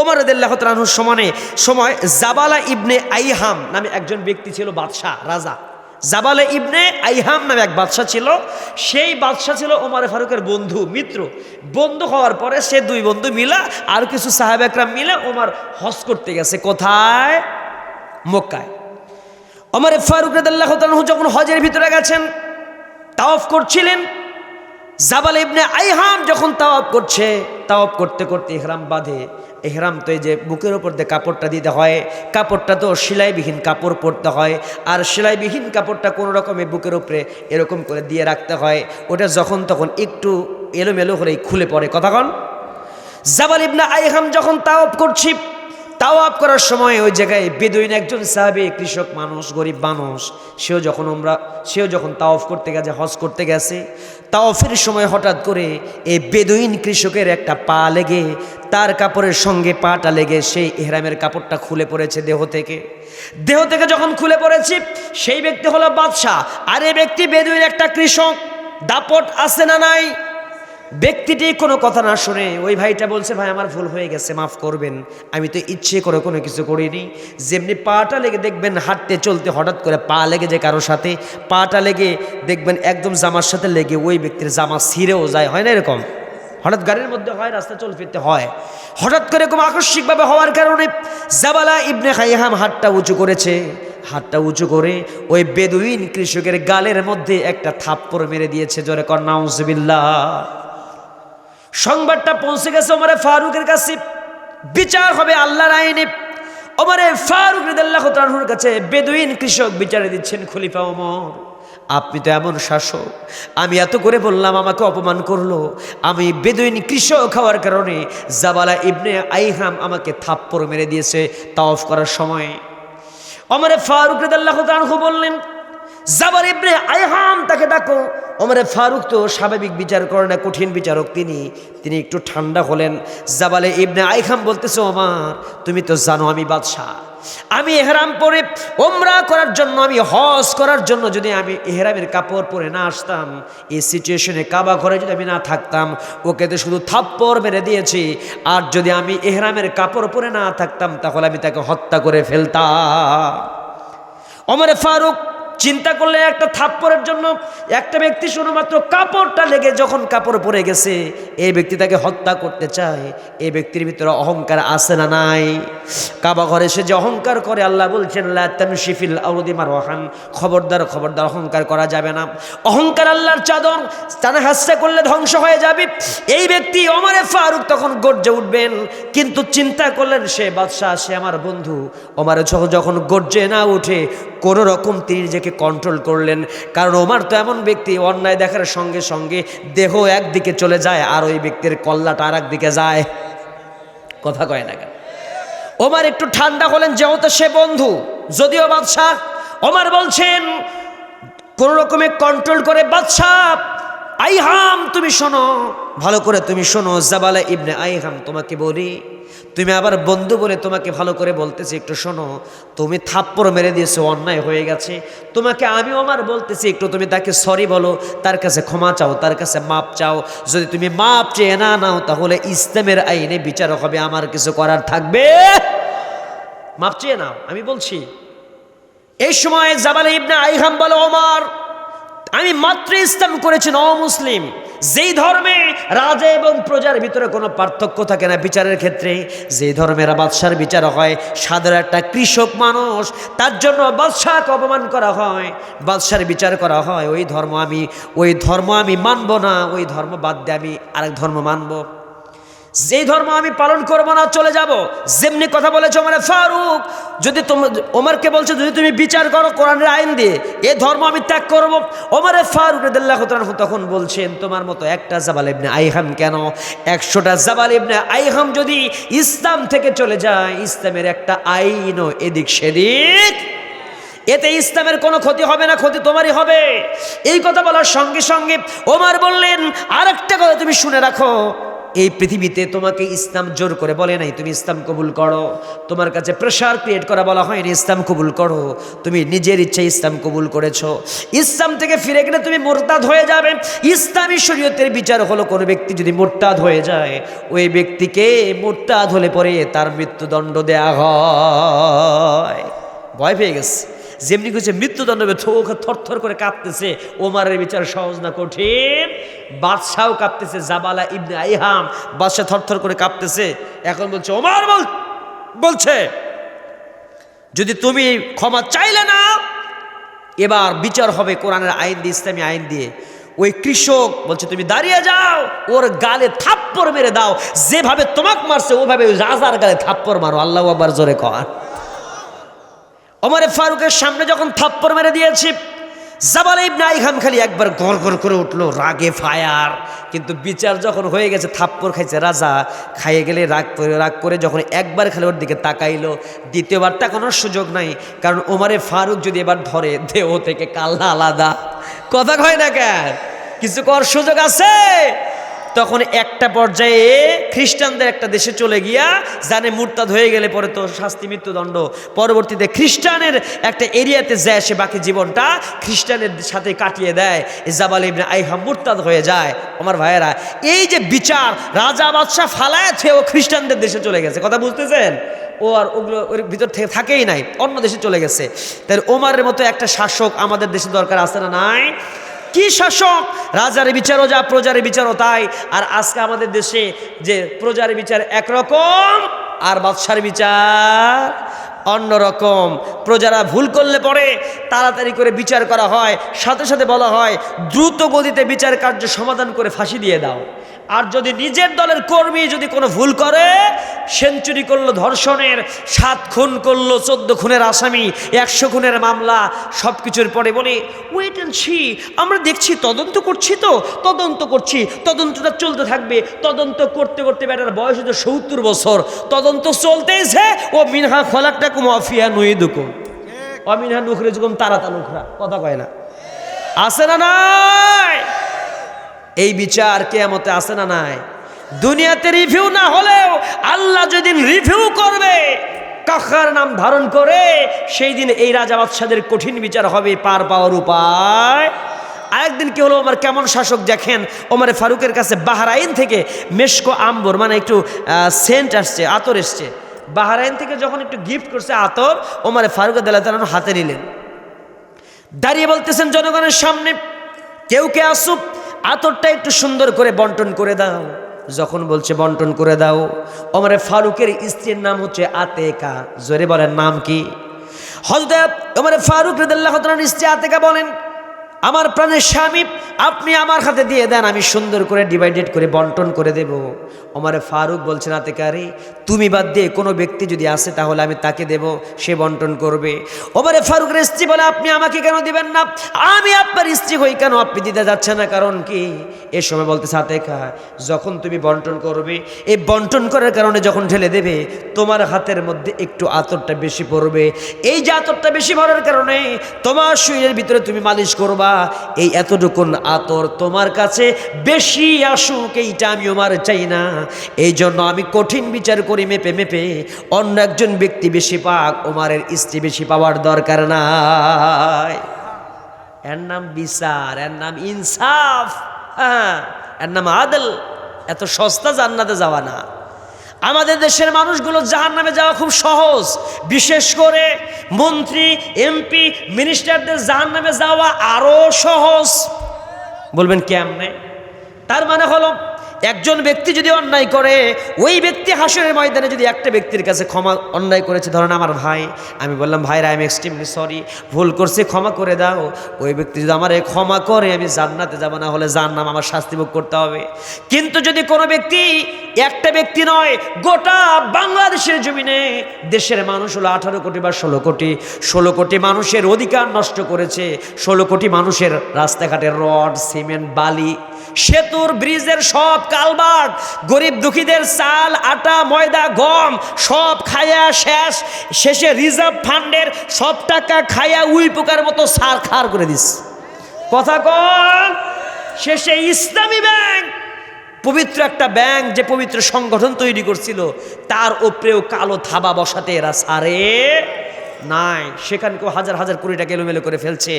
ওমর রদিল্লাহ তালাহুর সমানে, সময় জাবালা ইবনে আইহাম নামে একজন ব্যক্তি ছিল বাদশাহ, রাজা। জাবালে ইবনে আইহাম নামে এক বাদশাহ ছিল। সেই বাদশাহ ছিল ওমর ফারুকের বন্ধু, মিত্র। বন্ধু হওয়ার পরে সে দুই বন্ধু মিলা আর কিছু সাহেব একরাম মিলে ওমর হজ করতে গেছে। কোথায়? মক্কায়। ওমর ফারুক রদাল্লাহ তালাহু যখন হজের ভিতরে গেছেন, তাওয়াফ করছিলেন। জাবাল ইবনে আইহাম যখন তাওয়াব করছে তাওয়াব করতে করতে ইহরাম বাঁধে। ইহরাম তো এই যে বুকের ওপর দিয়ে কাপড়টা দিতে হয়, কাপড়টা তো সেলাইবিহীন কাপড় পরতে হয়, আর সেলাইবিহীন কাপড়টা কোনো রকমে বুকের ওপরে এরকম করে দিয়ে রাখতে হয়, ওটা যখন তখন একটু এলোমেলো হলেই খুলে পড়ে। কথাক্ষণ জাবাল ইবনা আইহাম যখন তাওপ করছি তাওয়াব করার সময় ওই জায়গায় বেদুইন একজন সাহাবি, কৃষক মানুষ, গরিব মানুষ, সেও যখন আমরা, সেও যখন তাওয়াফ করতে গেছে, হজ করতে গেছে, তাওয়াফের সময় হঠাৎ করে এই বেদুইন কৃষকের একটা পা লেগে, তার কাপড়ের সঙ্গে পাটা লেগে সেই এহরামের কাপড়টা খুলে পড়েছে দেহ থেকে। দেহ থেকে যখন খুলে পড়েছি, সেই ব্যক্তি হলো বাদশাহ। আর এই ব্যক্তি বেদুইন একটা কৃষক। দাপট আছে না নাই? ব্যক্তিটি কোনো কথা না শুনে ওই ভাইটা বলছে, ভাই, আমার ভুল হয়ে গেছে, মাফ করবেন। আমি তো ইচ্ছে করে কোনো কিছু করিনি। যেমনি পাটা লেগে দেখবেন হাঁটতে চলতে হঠাৎ করে পা লেগে যায় কারোর সাথে, পাটা লেগে দেখবেন একদম জামার সাথে লেগে ওই ব্যক্তির জামা ছিঁড়েও যায়, হয় না এরকম? হঠাৎ গাড়ির মধ্যে হয়, রাস্তা চল ফিরতে হয়। হঠাৎ করে এরকম আকস্মিকভাবে হওয়ার কারণে জাবালা ইবনে খাইহাম হাতটা উঁচু করেছে। হাতটা উঁচু করে ওই বেদুইন কৃষকের গালের মধ্যে একটা থাপ্পড় মেরে দিয়েছে, জোরে কন্যাউজবিল্লা সংবাদটা পৌঁছে গেছে ওমরে ফারুকের কাছে। বিচার হবে আল্লাহর আইনে। ওমরে ফারুক রিদাল্লাহ তালুর কাছে বেদুইন কৃষক বিচারে দিচ্ছেন খলিফা ওমর। আপনি তো এমন শাসক। আমি এত করে বললাম, আমাকে অপমান করল। আমি বেদুইন কৃষক হওয়ার কারণে জাবালা ইবনে আইহাম আমাকে থাপ্পড় মেরে দিয়েছে তাওফ করার সময়। অমরে ফারুক রেদাল্লাহ তানহু বললেন জাবার ইবনে আইহাম তাকে ডাকো। অমরে ফারুক তো স্বাভাবিক বিচার করে না, কঠিন বিচারক তিনি। তিনি একটু ঠান্ডা হলেন। জাবালে ইবনে আইখাম বলতেছে, ওমার, তুমি তো জানো আমি বাদশাহ। আমি এহরাম পরে ওমরা করার জন্য, আমি হজ করার জন্য যদি আমি এহরামের কাপড় পরে না আসতাম, এই সিচুয়েশনে কাবা ঘরে যদি আমি না থাকতাম, ওকে তো শুধু থাপ্পড় মেরে দিয়েছি। আর যদি আমি এহরামের কাপড় পরে না থাকতাম, তাহলে আমি তাকে হত্যা করে ফেলতাম। অমরে ফারুক চিন্তা করলে একটা থাপ্পড়ের জন্য একটা ব্যক্তি শুধুমাত্র কাপড়টা লেগে যখন কাপড় পরে গেছে এই ব্যক্তি তাকে হত্যা করতে চায়। এই ব্যক্তির ভিতরে অহংকার আছে না নাই? কাবা ঘরে সে যে অহংকার করে, আল্লাহ বলছেন শিফিল আউদিমার ওহান খবরদার খবরদার, অহংকার করা যাবে না। অহংকার আল্লাহর চাদর টানা হাস্যা করলে ধ্বংস হয়ে যাবে। এই ব্যক্তি অমরে ফারুক তখন গর্জে উঠবেন, কিন্তু চিন্তা করলেন, সে বাদশাহ, সে আমার বন্ধু। ওমারে যখন গর্জে না উঠে কোনো রকম তিনি নিজেকে কন্ট্রোল করলেন। কারণ ওমার তো এমন ব্যক্তি, অন্যায় দেখার সঙ্গে সঙ্গে দেহ একদিকে চলে যায় আর ওই ব্যক্তির কল্লাটা আর একদিকে যায়। কথা কয় না কেন? ওমার একটু ঠান্ডা হলেন, যেহেতু সে বন্ধু। যদিও বাদশাহ, ওমার বলছেন, কোন রকমে কন্ট্রোল করে বাদশাহ আইহাম, তুমি শোনো। ভালো করে তুমি শোনো, জাবালা ইবনে আইহাম, তোমাকে বলি। তুমি আবার বন্ধু বলে তোমাকে ভালো করে বলতেছি, একটু শোনো। তুমি থাপ্পড় মেরে দিয়েছ, অন্যায় হয়ে গেছে। তোমাকে আমি আমার বলতেছি, একটু তুমি তাকে সরি বলো, তার কাছে ক্ষমা চাও, তার কাছে মাপ চাও। যদি তুমি মাপ চেয়ে না নাও, তাহলে ইসলামের আইনে বিচার হবে, আমার কিছু করার থাকবে। মাপ চেয়ে নাও, আমি বলছি। এই সময় জাবালে ইবনে আইহাম বলো, ওমার আমি মাত্র ইসলাম করেছি মুসলিম। যেই ধর্মে রাজা এবং প্রজার ভিতরে কোনো পার্থক্য থাকে না বিচারের ক্ষেত্রে যে ধর্মের বাদশার বিচার হয়, সাধারণ একটা কৃষক মানুষ, তার জন্য বাদশাহকে অপমান করা হয় বাদশার বিচার করা হয়, ওই ধর্ম আমি, ওই ধর্ম আমি মানব না, ওই ধর্ম বাদ দিয়ে আমি আরেক ধর্ম মানব। যেই ধর্ম আমি পালন করব না, চলে যাব। যেমনি কথা বলেছে ওমর ফারুক, যদি তোমার ওমরকে বলছে, যদি তুমি বিচার করো কোরআনের আইন দিয়ে, এ ধর্ম আমি ত্যাগ করব। ওমরে ফারুক রদুল্লাহ তখন বলছেন, তোমার মতো একটা জাবাল ইবনে আইহাম কেন? একশোটা জাবাল ইবনে আইহাম যদি ইসলাম থেকে চলে যায়, ইসলামের একটা আইনও এদিক সেদিক। এতে ইসলামের কোনো ক্ষতি হবে না, ক্ষতি তোমারই হবে। এই কথা বলার সঙ্গে সঙ্গে ওমার বললেন আর একটা কথা তুমি শুনে রাখো এই পৃথিবীতে তোমাকে ইসলাম জোর করে বলে নাই, তুমি ইসলাম কবুল করো। তোমার কাছে প্রেশার ক্রিয়েট করা বলা হয়নি, ইসলাম কবুল করো। তুমি নিজের ইচ্ছে ইসলাম কবুল করেছ। ইসলাম থেকে ফিরে গেলে তুমি মোরতাদ হয়ে যাবে। ইসলামী শরীয়তের বিচার হলো কোনো ব্যক্তি যদি মোরতাদ হয়ে যায়, ওই ব্যক্তিকে মোরতাদ হলে পরে তার মৃত্যুদণ্ড দেয়া হয়। ভয় পেয়ে গেছে। যেমনি কিছু মৃত্যুদণ্ড চোখ থরথর করে কাঁপতেছে। ওমারের বিচার সহজ না কঠিন? বাদশাও কাঁপতেছে, জাবালা ইবনে আইহাম বাদশাহ থরথর করে কাঁপতেছে। এখন বলছে, ওমার বল, বলছে, যদি তুমি ক্ষমা চাইলে না, এবার বিচার হবে কোরআনের আইন দিয়ে, ইসলামী আইন দিয়ে। ওই কৃষক বলছে, তুমি দাঁড়িয়ে যাও, ওর গালে থাপ্পড় মেরে দাও। যেভাবে তোমাকে মারছে, ওভাবে রাজার গালে থাপ্পড় মারো। আল্লাহ আবার জোরে কর ওমরে ফারুকের সামনে যখন থাপ্পড় মেরে দিয়েছি, জাবাল ইবনে আইহাম খালি একবার গড় গড় করে উঠল, রাগে ফায়ার। কিন্তু বিচার যখন হয়ে গেছে, থাপ্পড় খাইছে রাজা, খাইয়ে গেলে রাগ করে রাগ করে যখন একবার খালি ওর দিকে তাকাইলো, দ্বিতীয়বার তাকানোর সুযোগ নাই, কারণ ওমারে ফারুক যদি এবার ধরে, দেহ থেকে কাল্লা আলাদা। কথা কয় না কেন? কিছু কর সুযোগ আছে? তখন একটা পর্যায়ে খ্রিস্টানদের একটা দেশে চলে গিয়া জানে মুরতাদ হয়ে গেলে পরে তো শাস্তি, মৃত্যুদণ্ড। পরবর্তীতে খ্রিস্টানের একটা এরিয়াতে যায় সে বাকি জীবনটা, খ্রিস্টানের সাথে কাটিয়ে দেয়। এ জাবাল ইবনে আইহা মুরতাদ হয়ে যায়। আমার ভাইয়েরা, এই যে বিচার, রাজা বাদশাহ ফালায় ও খ্রিস্টানদের দেশে চলে গেছে। কথা বুঝতেছেন? ও আর ওগুলো ওর ভিতর থেকে থাকেই নাই, অন্য দেশে চলে গেছে। তাই ওমারের মতো একটা শাসক আমাদের দেশে দরকার আছে না নাই? কি শাসক? রাজার বিচারও যা প্রজার বিচারও তাই। আর আজকে আমাদের দেশে যে প্রজার বিচার একরকম আর বাদশার বিচার অন্যরকম। প্রজারা ভুল করলে পরে তাড়াতাড়ি করে বিচার করা হয়, সাথে সাথে বলা হয়, দ্রুত গতিতে বিচার কার্য সমাধান করে ফাঁসি দিয়ে দাও। আর যদি নিজের দলের কর্মী যদি কোনো ভুল করে সেঞ্চুরি করল ধর্ষণের সাত খুন করল চোদ্দ খুনের আসামি একশো খুনের মামলা সব কিছুর পরে বলে ওয়েট অ্যান্ড সি আমরা দেখছি তদন্ত করছি তো তদন্ত করছি তদন্তটা চলতে থাকবে তদন্ত করতে করতে বেটার বয়স হচ্ছে সত্তর বছর তদন্ত চলতেইছে ও মিনহা খোলাকটা কুম অফিয়া নুই দুকুম অমিনহা নুখরে যুকুম তারাতা নুখরা কথা কয় না। আছে না নাই? এই বিচার কেয়ামতে আসে না নাই? দুনিয়াতে রিভিউ না হলেও আল্লাহ যেদিন রিভিউ করবে কাকার নাম ধারণ করে, সেই দিন এই রাজা বাদশাদের কঠিন বিচার হবে, পার পাওয়ার উপায়। আরেকদিন কি হলো আমার কেমন শাসক দেখেন, ওমারে ফারুকের কাছে বাহারাইন থেকে মেশকো আম্বর মানে একটু সেন্ট আসছে, আতর এসছে। বাহারাইন থেকে যখন একটু গিফট করছে আতর, ওমারে ফারুক দেলা হাতে নিলেন। দাঁড়িয়ে বলতেছেন, জনগণের সামনে কেউ কে আসুক আতরটা একটু সুন্দর করে বন্টন করে দাও। যখন বলছে বন্টন করে দাও অমরে ফারুকের স্ত্রীর নাম হচ্ছে আতেকা। জোরে বলেন, নাম কি? হজরত অমরে ফারুক রেদাল্লাহ স্ত্রী আতেকা বলেন, আমার প্রাণের স্বামী আপনি আমার হাতে দিয়ে দেন, আমি সুন্দর করে ডিভাইডেড করে বন্টন করে দেব। আমার ফারুক বলছেন, আতেকারে, তুমি বাদ দিয়ে কোনো ব্যক্তি যদি আসে তাহলে আমি তাকে দেব, সে বন্টন করবে। ওমারে ফারুকের স্ত্রী বলে, আপনি আমাকে কেন দিবেন না? আমি আপনার স্ত্রী হই কেন? আপনি দিতে যাচ্ছে না, কারণ কি? এ সময় বলতে সাথে সাতেকা যখন তুমি বন্টন করবে, এই বন্টন করার কারণে যখন ঢেলে দেবে, তোমার হাতের মধ্যে একটু আতরটা বেশি পড়বে। এই যে আতরটা বেশি পড়ার কারণে তোমার শরীরের ভিতরে তুমি মালিশ করবা। এই এতটুকুন আতর তোমার কাছে বেশি আসুক, এইটা আমি আমার চাই না। এই জন্য আমি কঠিন বিচার করি মেপে মেপে। অন্য একজন ব্যক্তি বেশি পাক, ওমারের স্ত্রী বেশি পাওয়ার দরকার নাই। এর নাম বিচার, এর নাম ইনসাফ হ্যাঁ এর নাম আদল। এত সস্তা জান্নাতে যাওয়া না। আমাদের দেশের মানুষগুলো জাহান নামে যাওয়া খুব সহজ। বিশেষ করে মন্ত্রী, এমপি, মিনিস্টারদের জাহান নামে যাওয়া আরও সহজ। বলবেন কেমনে? তার মানে হলো একজন ব্যক্তি যদি অন্যায় করে, ওই ব্যক্তি হাসরের ময়দানে যদি একটা ব্যক্তির কাছে ক্ষমা অন্যায় করেছে, ধরেন আমার ভাই, আমি বললাম ভাই আই এম এক্সট্রিমলি সরি ভুল করছে, ক্ষমা করে দাও। ওই ব্যক্তি যদি আমার ক্ষমা করে, আমি জান্নাতে যাব, না হলে জান্নাম আমার শাস্তি ভোগ করতে হবে। কিন্তু যদি কোনো ব্যক্তি একটা ব্যক্তি নয়, গোটা বাংলাদেশের জমিনে দেশের মানুষ হলো আঠারো কোটি বা ষোলো কোটি ষোলো কোটি মানুষের অধিকার নষ্ট করেছে, ষোলো কোটি মানুষের রাস্তাঘাটের রড, সিমেন্ট, বালি, সেতুর ব্রিজের সব কালবার্ট গরিব দুঃখীদের চাল, আটা, ময়দা, গম, সব খায়া শেষ। শেষে রিজার্ভ ফান্ডের সব টাকা খায়া উই পোকার মতো সার খার করে দিস। কথা কন, শেষে ইসলামী ব্যাংক, পবিত্র একটা ব্যাংক যে পবিত্র সংগঠন তৈরি করছিল, তার ওপরেও কালো থাবা বসাতে এরা সারে। নাই, সেখানকেও হাজার হাজার কোটি টাকা এলোমেলো করে ফেলছে।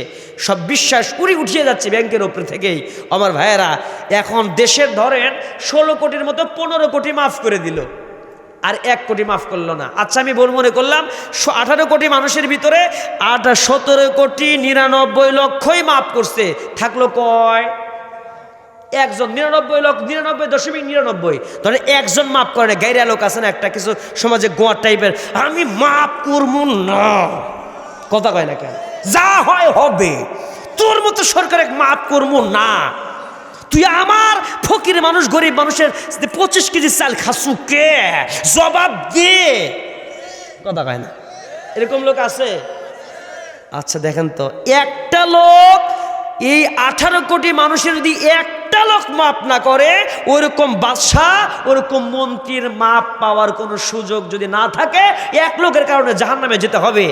সব বিশ্বাস উড়ি উঠিয়ে যাচ্ছে ব্যাংকের ওপর থেকেই। আমার ভাইয়েরা, এখন দেশের ধরেন ষোলো কোটির মতো পনেরো কোটি মাফ করে দিল। আর এক কোটি মাফ করল না। আচ্ছা আমি বল মনে করলাম? আঠারো কোটি মানুষের ভিতরে আট সতেরো কোটি নিরানব্বই লক্ষই মাফ করছে। থাকল কয়? একজন নিরানব্বই লোক, নিরানব্বই দশমিক নিরানব্বই। ধরে একজন মাপ করে না, গাইরা লোক আছে না একটা, কিছু সমাজে গোয়ার টাইপের আমি মাপ করব না। কথা কয় না কেন? যা হয় হবে। তোর মতো সরকার এক মাপ করব না। তুই আমার ফকির মানুষ, গরিব মানুষের পঁচিশ কেজি চাল খাসু কে? জবাব দে। কথা কয় না? এরকম লোক আছে? আচ্ছা দেখেন তো। একটা লোক এই আঠারো কোটি মানুষের যদি একটা লোক মাপ না করে, ওরকম বাদশাহ, ওরকম মন্ত্রীর মাপ পাওয়ার কোনো সুযোগ যদি না থাকে, এক লোকের কারণে জাহান্নামে যেতে হবে।